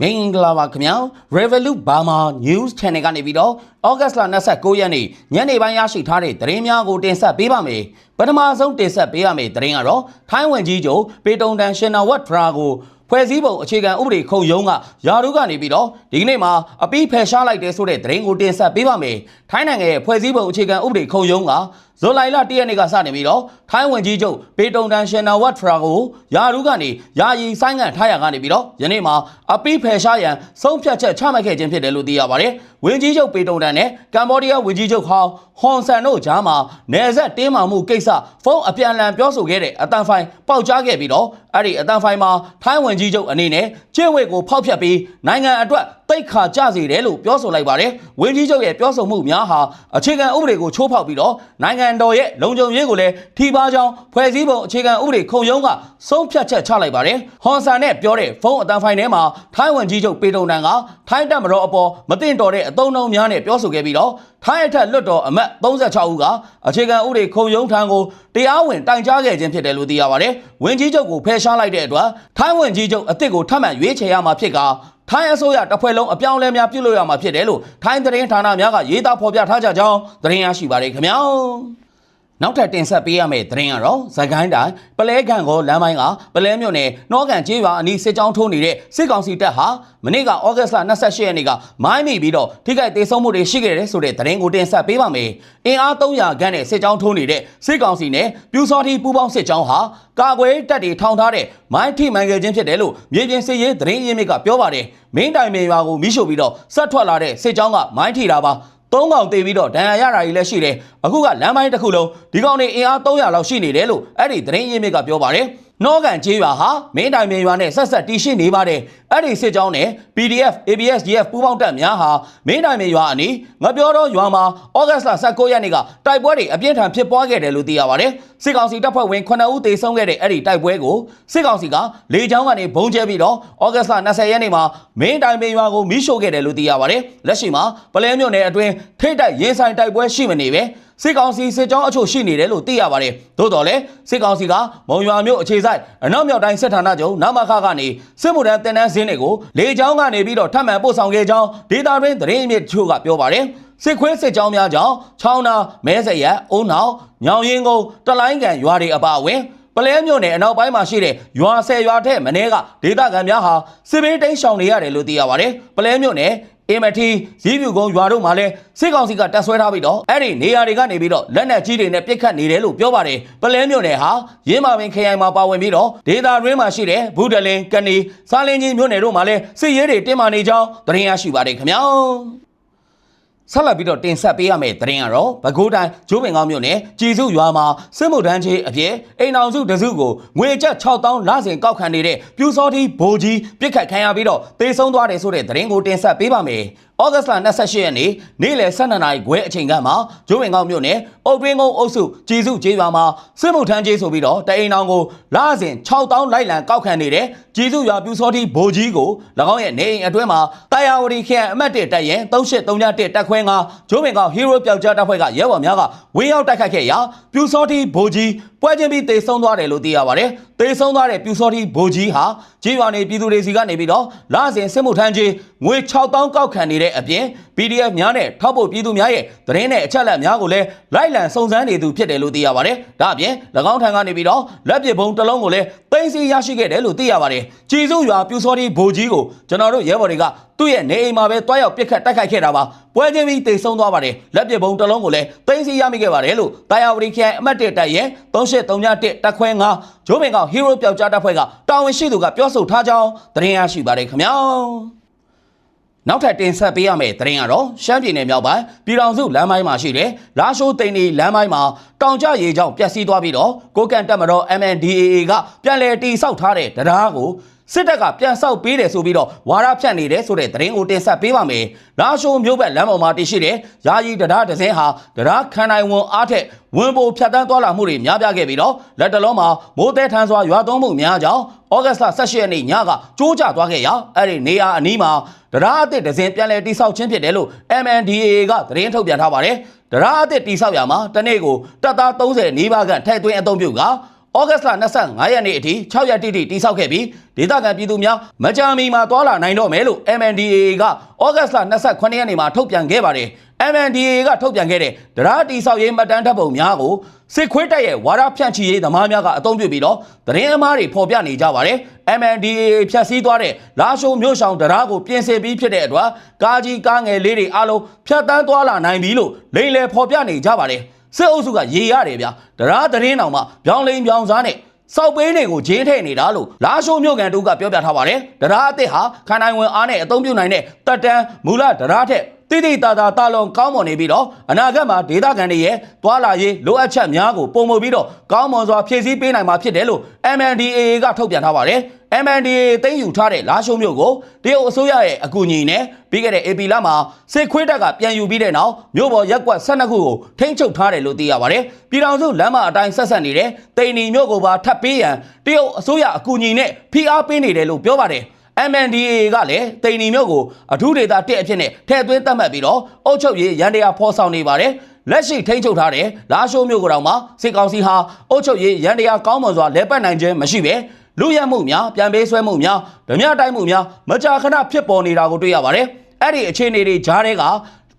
မင်္ဂလာပါခင်ဗျာ Revolut Burma News Channel ကနေပြီးတော့ဩဂတ်စ်လ29ရက်နေ့ညနေပိုင်းရရှိထားတဲ့သတင်းများကိုတင်ဆက်ပေးပါမယ်ပထမဆုံးတင်ဆက်ပေးရမယ့်သတင်းကတော့ထိုင်းဝန်ကြီးချုပ်ပေတုံတန်ရှင်နာဝတ်ဖရာကိုဖွဲ့စည်းပုံအခြေခံဥပဒေခုံရုံးကယာရုကနေပြီးတော့ဒီကနေ့မှာအပိဖယ်ရှားလိုက်တဲ့ဆိုတဲ့သတင်းကိုတင်ဆက်ပေးပါမယ်ထိုင်းနိုင်ငံရဲ့ဖွဲ့စည်းပုံအခြေခံဥပဒေခုံရုံးက ဇွန်လ1ရက်နေ့ကစနေပြီးတော့ထိုင်းဝန်ကြီးချုပ်ပေတုံတန်ရှင်နာဝတ်ဖရာကိုယာရုကနေယာယီဆိုင်ငံ့ထားရကနေပြီးတော့ယနေ့မှာအပိဖယ်ရှားရန်ဆုံးဖြတ်ချက်ချမှတ်ခဲ့ခြင်းဖြစ်တယ်လို့သိရပါတယ်ဝန်ကြီးချုပ်ပေတုံတန်နဲ့ကမ္ဘောဒီးယားဝန်ကြီးချုပ်ဟောင်းဟွန်ဆန်တို့ကြားမှာနယ်စပ်တင်းမာမှုကိစ္စဖုန်းအပြန်အလှန်ပြောဆိုခဲ့တဲ့အတန်ဖိုင်ပေါက်ကြားခဲ့ပြီးတော့အဲ့ဒီအတန်ဖိုင်မှာထိုင်းဝန်ကြီးချုပ်အနေနဲ့ကျင့်ဝတ်ကိုဖောက်ဖျက်ပြီးနိုင်ငံအတွက် တိတ်ခါကြစေတယ်လို့ပြောဆိုလိုက်ပါတယ်ဝန်ကြီးချုပ်ရဲ့ပြောဆိုမှုများဟာအခြေခံဥပဒေကိုချိုးဖောက်ပြီးတော့နိုင်ငံတော်ရဲ့လုံခြုံရေးကိုလည်းထိပါကြောင်းဖွဲ့စည်းပုံအခြေခံဥပဒေခုံရုံးကဆုံးဖြတ်ချက်ချလိုက်ပါတယ်ဟွန်ဆန်နဲ့ပြောတဲ့ဖုန်းအတန်ဖိုင်ထဲမှာထိုင်းဝန်ကြီးချုပ်ပေတုံတန်ကထိုင်းတပ်မတော်အပေါ်မတင်တော်တဲ့အသုံးအနှုန်းများနဲ့ပြောဆိုခဲ့ပြီးတော့ထိုင်းအထက်လွတ်တော်အမတ်36ဦးကအခြေခံဥပဒေခုံရုံးထံကိုတရားဝင်တိုင်ကြားခဲ့ခြင်းဖြစ်တယ်လို့သိရပါတယ်ဝန်ကြီးချုပ်ကိုဖယ်ရှားလိုက်တဲ့အတွက်ထိုင်းဝန်ကြီးချုပ်အစ်စ်ကိုထပ်မံရွေးချယ်ရမှာဖြစ်က ထိုင်းအစိုးရတစ်ဖွဲ့လုံးအပြောင်းအလဲများပြုလုပ်ရမှာဖြစ်တယ်လို့ထိုင်းသတင်းဌာနများကရေးသားဖော်ပြထားကြကြောင်းသတင်းရရှိပါတယ်ခင်ဗျာ နောက်ထပ်တင်ဆက်ပေးရမယ့်သတင်းကတော့ဇကိုင်းတိုင်းပလဲကန်ကိုလမ်းပိုင်းကပလဲမြို့နယ်နှောကန်ကျေးရွာအနီးစစ်ကြောင်းထိုးနေတဲ့စစ်ကောင်စီတပ်ဟာမနေ့ကဩဂတ်စ်လ28ရက်နေ့ကမိုင်းမိပြီးတော့ထိခိုက်ဒေဆုံးမှုတွေရှိခဲ့တယ်ဆိုတဲ့သတင်းကိုတင်ဆက်ပေးပါမယ်။အင်အား300ခန့်နဲ့စစ်ကြောင်းထိုးနေတဲ့စစ်ကောင်စီနဲ့ပြူစောတိပူးပေါင်းစစ်ကြောင်းဟာကာကွယ်တပ်တွေထောင်ထားတဲ့မိုင်းထိမှန်ခဲ့ခြင်းဖြစ်တယ်လို့မြေပြင်စစ်ရေးသတင်းရင်းမြစ်ကပြောပါတယ်။မင်းတိုင်ပင်ရွာကိုမိရှို့ပြီးတော့ဆက်ထွက်လာတဲ့စစ်ကြောင်းကမိုင်းထိတာပါ။ သုံးကောင်တေးပြီးတော့ဒဏ်ရာရတာကြီးလည်းရှိတယ်အခုကလမ်းပိုင်းတစ်ခုလုံးဒီကောင်တွေအင်အား300လောက်ရှိနေတယ်လို့အဲ့ဒီသတင်းရင်းမြစ်ကပြောပါတယ် နောကန်ကျေးရွာဟာမင်းတိုင်မြေရွာနဲ့ဆက်ဆက်တီးရှိနေပါတယ်အဲ့ဒီစစ်ကြောင်းနဲ့ PDF ABS GF ပူးပေါင်းတပ်များဟာမင်းတိုင်မြေရွာအနီးငပြောတော့ရွာမှာဩဂတ်စ်လ19ရက်နေ့ကတိုက်ပွဲတွေအပြင်းထန်ဖြစ်ပွားခဲ့တယ်လို့သိရပါတယ်စစ်ကောင်စီတပ်ဖွဲ့ဝင်9ဦးသေဆုံးခဲ့တဲ့အဲ့ဒီတိုက်ပွဲကိုစစ်ကောင်စီကလေကြောင်းကနေဘုံကျဲပြီးတော့ဩဂတ်စ်လ20ရက်နေ့မှာမင်းတိုင်မြေရွာကိုမိရှို့ခဲ့တယ်လို့သိရပါတယ်လက်ရှိမှာပလဲမြို့နယ်အတွင်းထိတ်တိုက်ရင်ဆိုင်တိုက်ပွဲရှိမနေပဲ စစ်ကောင်စီစစ်ကြောင်းအချို့ရှိနေတယ်လို့သိရပါတယ်။သို့တော်လည်းစစ်ကောင်စီကမုံရွာမြို့အခြေစိုက်အနောက်မြောက်တိုင်းစစ်ဌာနချုပ်နမခကနေစစ်မှုထမ်းတင်နန်းစင်းတွေကိုလေကြောင်းကနေပြီးတော့ထပ်မံပို့ဆောင်ခဲ့ကြောင်းဒေတာတွင်သတင်းအမြစ်ချို့ကပြောပါတယ်။စစ်ခွေးစစ်ကြောင်းများကြောင့်ချောင်းနာမဲစရက်အုံနောက်ညောင်ရင်ကုန်းတလိုင်းကန်ရွာတွေအပါအဝင်ပလဲမြို့နယ်အနောက်ပိုင်းမှာရှိတဲ့ရွာဆယ်ရွာထက်မင်းကဒေသခံများဟာစစ်ဘေးတိမ်းရှောင်နေရတယ်လို့သိရပါတယ်။ပလဲမြို့နယ် အင်မတီဇီးပြူကုန်းရွာတို့မှာလည်းစစ်ကောင်စီကတပ်ဆွဲထားပြီးတော့အဲ့ဒီနေရာတွေကနေပြီးတော့လက်နက်ကြီးတွေနဲ့ပစ်ခတ်နေတယ်လို့ပြောပါတယ်ပလဲမြို့နယ်ဟာရင်းမာပင်ခရိုင်မှာပါဝင်ပြီးတော့ဒေတာရင်းမှာရှိတဲ့ဘူးဒလင်ကနေစားလင်းကြီးမြို့နယ်တို့မှာလည်းစစ်ရေးတွေတင်းမာနေကြောင်းသတင်းရရှိပါတယ်ခင်ဗျာ ဆက်လက်ပြီးတော့တင်ဆက်ပေးရမယ့်သတင်းကတော့ပဲခူးတိုင်းကျိုးပင်ကောင်းမြို့နယ်ကြည်စုရွာမှာစစ်မှုထမ်းချင်းအဖြစ်အိမ်အောင်စုတစုကိုငွေကျပ်6000လစဉ်ကောက်ခံနေတဲ့ပြူစောတိဘိုးကြီးပြစ်ခတ်ခံရပြီးတော့တေဆုံးသွားတယ်ဆိုတဲ့သတင်းကိုတင်ဆက်ပေးပါမယ်။ ဩဂတ်စ်လ28ရက်နေ့နေ့လယ်12နာရီခွဲအချိန်ကမှကျိုးပင်ကောင်းမြို့နယ်အုတ်တွင်းကုန်းအုပ်စုကြည်စုကျေးရွာမှာစစ်မှုထမ်းချင်းဆိုပြီးတော့တအိမ်အောင်ကိုလစဉ်6000လိုက်လံကောက်ခံနေတဲ့ကြည်စုရွာပြူစောတိဘိုးကြီးကို၎င်းရဲ့နေအိမ်အတွင်းမှာတာယာဝတီခရိုင်အမှတ်1တပ်ရင်3831တပ်ခွဲ9ကျိုးပင်ကောင်းဟီးရိုးပျောက်ကြားတပ်ဖွဲ့ကရဲဘော်များကဝင်းရောက်တိုက်ခတ်ခဲ့ရာပြူစောတိဘိုးကြီး ပွဲချင်းပြီးတေဆုံးသွားတယ်လို့သိရပါတယ်။တေဆုံးသွားတဲ့ပြူစောတိဘိုးကြီးဟာကြေးရွာနေပြည်သူတွေစီကနေပြီးတော့လစဉ်စစ်မှုထမ်းကြီးငွေ6000ကောက်ခံနေတဲ့အပြင် PDF များနဲ့ထောက်ပို့ပြည်သူများရဲ့သတင်းနဲ့အချက်အလက်များကိုလည်းလိုက်လံစုံစမ်းနေသူဖြစ်တယ်လို့သိရပါတယ်။ဒါအပြင်၎င်းထံကနေပြီးတော့လက်ပစ်ဘုံတစ်လုံးကိုလည်းသိမ်းဆည်းရရှိခဲ့တယ်လို့သိရပါတယ်။ကြည်စုရွာပြူစောတိဘိုးကြီးကိုကျွန်တော်တို့ရဲဘော်တွေကသူ့ရဲ့နေအိမ်မှာပဲတွားရောက်ပစ်ခတ်တိုက်ခိုက်ခဲ့တာပါ။ပွဲချင်းပြီးတေဆုံးသွားပါတယ်။လက်ပစ်ဘုံတစ်လုံးကိုလည်းသိမ်းဆည်းရမိခဲ့ပါတယ်လို့တာယာဝတီခရိုင်အမှတ်1တပ်ရဲ့3831တက်ခွဲ9ဂျိုးပင်ကောင်ဟီးရိုးပျောက်ကြားတပ်ဖွဲ့ကတာဝန်ရှိသူကပြောဆိုထားကြောင်းသတင်းရရှိပါတယ်ခင်ဗျာနောက်ထပ်တင်ဆက်ပေးရမယ့်သတင်းကတော့ရှမ်းပြည်နယ်မြောက်ပိုင်းပြည်တော်စုလမ်းပိုင်းမှာရှိတဲ့လာရှိုးတိန်နီလမ်းပိုင်းမှာတောင်ကျရေကြောင့်ပျက်စီးသွားပြီးတော့ကိုကန်တက်မတော် MNDAA ကပြန်လည်တိစောက်ထားတဲ့တရားကိုစစ်တပ်ကပြန်ဆောက်ပေးတယ်ဆိုပြီးတော့ဝါရဖြန့်နေတယ်ဆိုတဲ့သတင်းကိုတင်ဆက်ပေးပါမယ်။လာရှိုးမြို့ဘက်လမ်းပေါ်မှာတည်ရှိတဲ့ယာယီတရားတစ်စင်းဟာတရားခန္ဓာဝန်အားထက်ဝင်ပိုဖြတ်တန်းသွားလာမှုတွေများပြားခဲ့ပြီးတော့လက်တလုံးမှာမိုးတဲထန်းစွာရွာသွန်းမှုများကြောင်းဩဂတ်စ်လ18ရက်နေ့ညကကြိုးကျသွားခဲ့ရာအဲ့ဒီနေရာအနီးမှာတရားအသစ်တစ်စင်းပြန်လည်တိစောက်ခြင်းဖြစ်တယ်လို့ MNDAA ကသတင်းထုတ်ပြန်ထားပါတယ်။တရားအသစ်တိစောက်ရမှာတနေ့ကိုတပ်သား30နီးပါးခန့်ထည့်သွင်းအသုံးပြုက ဩဂတ်စ်လ25ရက်နေ့အထိ6ရက်တိတိတိစောက်ခဲ့ပြီးဒေသခံပြည်သူများမကြာမီမှာတွာလာနိုင်တော့မယ်လို့ MNDAA ကဩဂတ်စ်လ28ရက်နေ့မှာထုတ်ပြန်ခဲ့ပါတယ် MNDAA ကထုတ်ပြန်ခဲ့တဲ့ဒရာတီဆောက်ရေးမှတ်တမ်းဓာတ်ပုံများကိုစစ်ခွေးတပ်ရဲ့ဝါဒဖြန့်ချီရေးသမားများကအသုံးပြုပြီးတော့သတင်းအမှားတွေဖော်ပြနေကြပါတယ် MNDAA ဖြတ်စည်းသွားတဲ့လာရှိုးမြို့ဆောင်ဒရာကိုပြင်ဆင်ပြီးဖြစ်တဲ့အတွက်ကားကြီးကားငယ်လေးတွေအားလုံးဖြတ်တန်းသွားလာနိုင်ပြီလို့လိမ့်လည်ဖော်ပြနေကြပါတယ် စစ်အုပ်စုကရေရတယ်ဗျာဒရာသတင်းတောင်မှပြောင်းလိန်ပြောင်းစားနဲ့စောက်ပေးနေကိုဂျင်းထဲ့နေတာလို့လာရှိုးမြို့ကန်တူကပြောပြထားပါတယ်ဒရာအစ်စ်ဟာခန္ဓာဝင်အားနဲ့အသုံးပြုနိုင်တဲ့တက်တန်းမူလဒရာထက် တိတိတသာတာလွန်ကောင်းမွန်နေပြီးတော့အနာဂတ်မှာဒေသခံတွေရဲ့တွာလာရေးလိုအပ်ချက်များကိုပုံမပြီးတော့ကောင်းမွန်စွာဖြည့်ဆည်းပေးနိုင်မှာဖြစ်တယ်လို့ MNDAA ကထုတ်ပြန်ထားပါတယ် MNDAA သိမ်းယူထားတဲ့လာရှုံမြို့ကိုတရုတ်အစိုးရရဲ့အကူအညီနဲ့ပြီးခဲ့တဲ့ AP လမှာစစ်ခွေးတပ်ကပြန်ယူပြီးတဲ့နောက်မြို့ပေါ်ရက်ကွက်12ခုကိုထိန်းချုပ်ထားတယ်လို့သိရပါတယ်ပြည်ထောင်စုလမ်းမအတိုင်းဆက်ဆက်နေတဲ့တိန်နီမြို့ကိုပါထပ်ပေးရန်တရုတ်အစိုးရအကူအညီနဲ့ဖိအားပေးနေတယ်လို့ပြောပါတယ် MNDAA ကလည်းတိန်နီမြို့ကိုအထူးဒေသတစ်အဖြစ်နဲ့ထည့်သွင်းသတ်မှတ်ပြီးတော့အုပ်ချုပ်ရေးရန်တရားဖော်ဆောင်နေပါတယ်လက်ရှိထိန်းချုပ်ထားတဲ့လာရှိုးမြို့ကိုတော့မှစစ်ကောင်စီဟာအုပ်ချုပ်ရေးရန်တရားကောင်းမွန်စွာလဲပတ်နိုင်ခြင်းမရှိပဲလူရမှုများပြန်ပေးဆွဲမှုများဓမြတိုက်မှုများမကြာခဏဖြစ်ပေါ်နေတာကိုတွေ့ရပါတယ်အဲ့ဒီအခြေအနေတွေကြားထဲက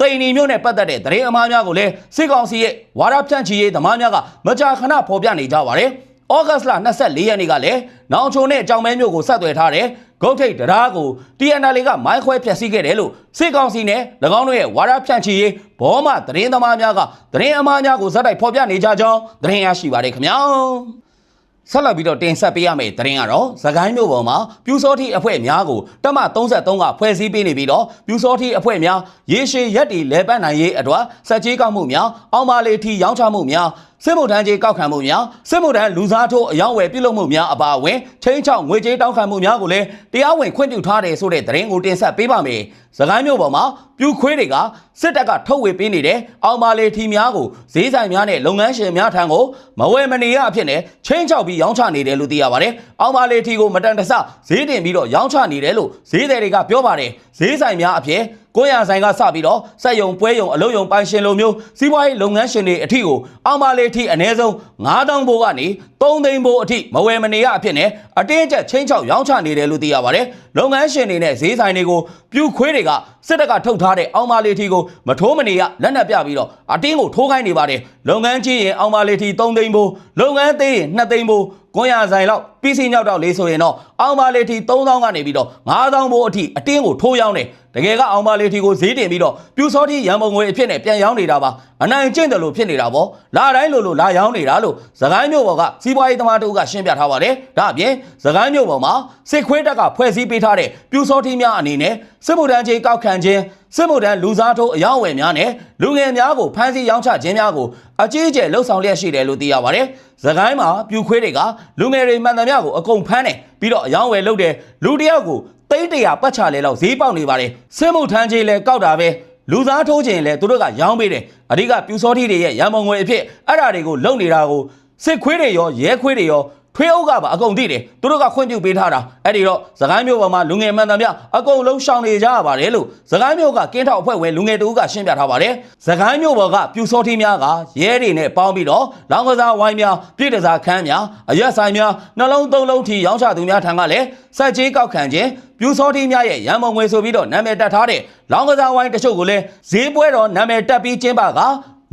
တိန်နီမြို့နဲ့ပတ်သက်တဲ့သတင်းအမှားများကိုလည်းစစ်ကောင်စီရဲ့ဝါဒဖြန့်ချီရေးသမားများကမကြာခဏဖော်ပြနေကြပါတယ် ဩဂတ်စ်လ24ရက်နေ့ကလည်းနောင်ချုံနဲ့ကြောင်မဲမြို့ကိုဆက်သွယ်ထားတဲ့ဂုတ်ထိတ်တရားကို TNL ကမိုင်းခွဲဖျက်ဆီးခဲ့တယ်လို့စစ်ကောင်စီနဲ့၎င်းတို့ရဲ့ဝါဒဖြန့်ချီရေးဘောမသတင်းသမားများကသတင်းအမှားများကိုဇက်တိုက်ဖော်ပြနေကြကြောင်းသတင်းရရှိပါတယ်ခင်ဗျာဆက်လက်ပြီးတော့တင်ဆက်ပေးရမယ့်သတင်းကတော့သခိုင်းမြို့ပေါ်မှာပြူစောတိအဖွဲ့များကိုတက်မ33ကဖွဲ့စည်းပေးနေပြီးတော့ပြူစောတိအဖွဲ့များရေရှည်ရက်တီလဲပတ်နိုင်ရေးအတွက်စက်ကြီးကောက်မှုများအောင်ပါလေထီရောင်းချမှုများ စစ်မှုထမ်းကြီးကောက်ခံမှုများစစ်မှုထမ်းလူစားထိုးအယောင်ဝယ်ပြုလုပ်မှုများအပါအဝင်ချင်းချောင်းငွေကြေးတောင်းခံမှုများကိုလည်းတရားဝင်ခွင့်ပြုထားတယ်ဆိုတဲ့သတင်းကိုတင်ဆက်ပေးပါမယ်။သခိုင်းမြို့ပေါ်မှာပြူခွေးတွေကစစ်တပ်ကထုတ်ဝေပေးနေတဲ့အောင်ပါလေထီများကိုဈေးဆိုင်များနဲ့လုပ်ငန်းရှင်များထံကိုမဝယ်မနေရအဖြစ်နဲ့ချင်းချောက်ပြီးရောင်းချနေတယ်လို့သိရပါတယ်။အောင်ပါလေထီကိုမတန်တဆဈေးတင်ပြီးတော့ရောင်းချနေတယ်လို့ဈေးသည်တွေကပြောပါတယ်။ဈေးဆိုင်များအဖြစ် ကိုရဆိုင်ကစပြီးတော့စက်ယုံပွဲယုံအလုပ်ယုံပိုင်ရှင်လိုမျိုးစီးပွားရေးလုပ်ငန်းရှင်တွေအထိကိုအောင်ပါလေအထိအနည်းဆုံး9000ဘိုးကနေ3သိန်းဘိုးအထိမဝယ်မနေရအဖြစ်နဲ့အတင်းကျပ်ချင်းချောက်ရောင်းချနေတယ်လို့သိရပါတယ်လုပ်ငန်းရှင်တွေနဲ့ဈေးဆိုင်တွေကိုပြူခွေးတွေကစစ်တပ်ကထုတ်ထားတဲ့အောင်ပါလေအထိကိုမထိုးမနေရလက်နက်ပြပြီးတော့အတင်းကိုထိုးခိုင်းနေပါတယ်လုပ်ငန်းကြီးရင်အောင်ပါလေအထိ3သိန်းဘိုးလုပ်ငန်းသေးရင်2သိန်းဘိုး ကွန်ရဆိုင်လောက်ပြီးစီညောက်တော့လေးဆိုရင်တော့အောင်ပါလေအထိ3000ကနေပြီးတော့9000ဘိုးအထိအတင်းကိုထိုးရောင်းတယ်တကယ်ကအောင်ပါလေထီကိုဈေးတင်ပြီးတော့ပြူစောတိရန်ပုံငွေအဖြစ်နဲ့ပြန်ရောင်းနေတာပါအနိုင်ကျင့်တယ်လို့ဖြစ်နေတာပေါ့လာတိုင်းလို့လို့လာရောင်းနေတာလို့သခိုင်းမြို့ပေါ်ကစီးပွားရေးသမားတို့ကရှင်းပြထားပါတယ်ဒါအပြင်သခိုင်းမြို့ပေါ်မှာစစ်ခွေးတက်ကဖွဲ့စည်းပေးထားတဲ့ပြူစောတိများအနေနဲ့စစ်မှုထမ်းကြီးကောက်ခံခြင်း စစ်မှုထမ်းလူစားထိုးအယောင်းဝယ်များနဲ့လူငယ်များကိုဖမ်းဆီးရောင်းချခြင်းများကိုအကြီးအကျယ်လှုပ်ဆောင်လျက်ရှိတယ်လို့သိရပါတယ်သခိုင်းမှာပြူခွေးတွေကလူငယ်တွေမှန်သမျှကိုအကုန်ဖမ်းတယ်ပြီးတော့အယောင်းဝယ်လုပ်တယ်လူတယောက်ကိုသိန်းတရာပတ်ချလဲလောက်ဈေးပေါက်နေပါတယ်စစ်မှုထမ်းကြီးလဲကောက်တာပဲလူသားထိုးခြင်းလဲသူတို့ကရောင်းပေးတယ်အဓိကပြူစောတိတွေရဲ့ရန်ပုံငွေအဖြစ်အဲ့ဓာတွေကိုလုံနေတာကိုစစ်ခွေးတွေရောရဲခွေးတွေရော ထွေးအုပ်ကပါအကုန်သိတယ်သူတို့ကခွင့်ပြုပေးထားတာအဲ့ဒီတော့သခိုင်းမျိုးပေါ်မှာလူငယ်မှန်သမျှအကုန်လုံးရှောင်နေကြရပါတယ်လို့သခိုင်းမျိုးကကင်းထောက်အဖွဲ့ဝင်လူငယ်တူကရှင်းပြထားပါတယ်သခိုင်းမျိုးပေါ်ကပြူစောတိများကရဲတွေနဲ့ပေါင်းပြီးတော့လောင်းကစားဝိုင်းများပြည်တစားခန်းများအရက်ဆိုင်များနှလုံးသုံးလုံးထိရောင်းချသူများထံကလည်းစက်ကြီးကောက်ခံခြင်းပြူစောတိများရဲ့ရန်မုံငွေဆိုပြီးတော့နာမည်တက်ထားတဲ့လောင်းကစားဝိုင်းတချို့ကိုလည်းဈေးပွဲတော်နာမည်တက်ပြီးကျင်းပက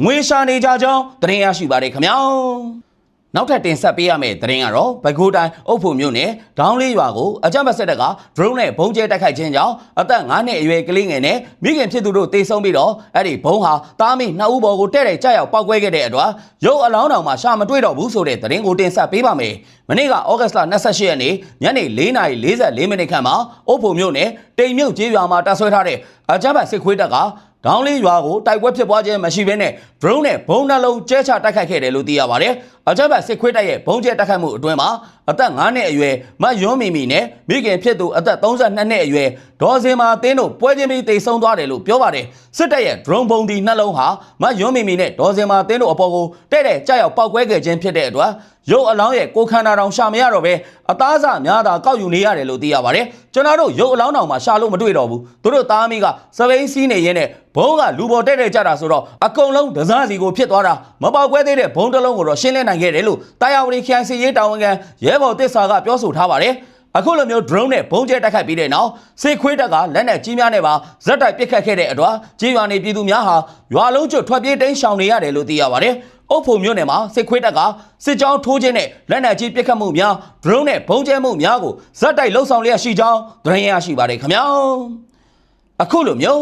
ငွေရှာနေကြကြောင်းတင်ရရှိပါတယ်ခင်ဗျာ နောက်ထပ်တင်ဆက်ပေးရမယ့်သတင်းကတော့ဘကိုးတိုင်းအုပ်ဖို့မြို့နယ်ဒေါင်းလေးရွာကိုအကြမ်းဖက်စစ်တပ်က drone နဲ့ဘုံကျဲတိုက်ခိုက်ခြင်းကြောင့်အသက်9နှစ်အရွယ်ကလေးငယ်နဲ့မိခင်ဖြစ်သူတို့တေဆုံးပြီးတော့အဲ့ဒီဘုံဟာတားမိနှစ်ဦးပေါ်ကိုတဲ့တဲ့ကြောက်ရောက်ပောက်ကွဲခဲ့တဲ့အတွက်ရုပ်အလောင်းတော်မှာရှာမတွေ့တော့ဘူးဆိုတဲ့သတင်းကိုတင်ဆက်ပေးပါမယ်။မနေ့ကဩဂတ်လ28ရက်နေ့ညနေ4:44မိနစ်ခန့်မှာအုပ်ဖို့မြို့နယ်တိမ်မြုပ်ကျေးရွာမှာတပ်ဆွဲထားတဲ့အကြမ်းဖက်စစ်ခွေးတပ်ကဒေါင်းလေးရွာကိုတိုက်ပွဲဖြစ်ပွားခြင်းမရှိဘဲနဲ့ drone နဲ့ဘုံနှလုံးကျဲချတိုက်ခိုက်ခဲ့တယ်လို့သိရပါတယ်။ အကြမ်းဖက်စစ်ခွေးတပ်ရဲ့ဘုံကျဲတိုက်ခိုက်မှုအတွင်းမှာအသက်9နှစ်အရွယ်မတ်ယွန်းမီမီနဲ့မိခင်ဖြစ်သူအသက်32နှစ်အရွယ်ဒေါ်စင်မာတင်းတို့ပွဲချင်းပြီးတိတ်ဆုံးသွားတယ်လို့ပြောပါတယ်။စစ်တပ်ရဲ့ drone ဘုံဒီနှလုံးဟာမတ်ယွန်းမီမီနဲ့ဒေါ်စင်မာတင်းတို့အပေါ်ကိုတဲ့တဲ့ကြောက်ရောက်ပောက်ကွဲခဲ့ခြင်းဖြစ်တဲ့အတွက်ရုပ်အလောင်းရဲ့ကိုခန္ဓာတော်ရှာမရတော့ပဲအသားစများသာကောက်ယူနေရတယ်လို့သိရပါတယ်ကျွန်တော်တို့ရုပ်အလောင်းတော်မှာရှာလို့မတွေ့တော့ဘူးသူတို့သားမိကစပိန်စီးနေရင်းနဲ့ဘုံကလူပေါ်တက်တက်ကြတာဆိုတော့အကုန်လုံးဒဇစီကိုဖြစ်သွားတာမပေါက်ကွဲသေးတဲ့ဘုံတစ်လုံးကိုတော့ရှင်းလင်းနိုင်ခဲ့တယ်လို့တာယာဝတီခရိုင်စီရေးတာဝန်ခံရဲဘော်တစ္ဆာကပြောဆိုထားပါတယ်အခုလိုမျိုး drone နဲ့ဘုံကျဲတိုက်ခိုက်ပြီးတဲ့နောက်စစ်ခွေးတပ်ကလက်နက်ကြီးများနဲ့ပါဇက်တိုက်ပစ်ခတ်ခဲ့တဲ့အတွက်ကြေးရွာနေပြည်သူများဟာရွာလုံးကျွတ်ထွက်ပြေးတိမ်းရှောင်နေရတယ်လို့သိရပါတယ်။အုပ်ဖို့မြို့နယ်မှာစစ်ခွေးတပ်ကစစ်ကြောင်းထိုးခြင်းနဲ့လက်နက်ကြီးပစ်ခတ်မှုများ drone နဲ့ဘုံကျဲမှုများကိုဇက်တိုက်လှုပ်ဆောင်လျက်ရှိကြောင်းသတင်းရရှိပါတယ်ခင်ဗျာ။အခုလိုမျိုး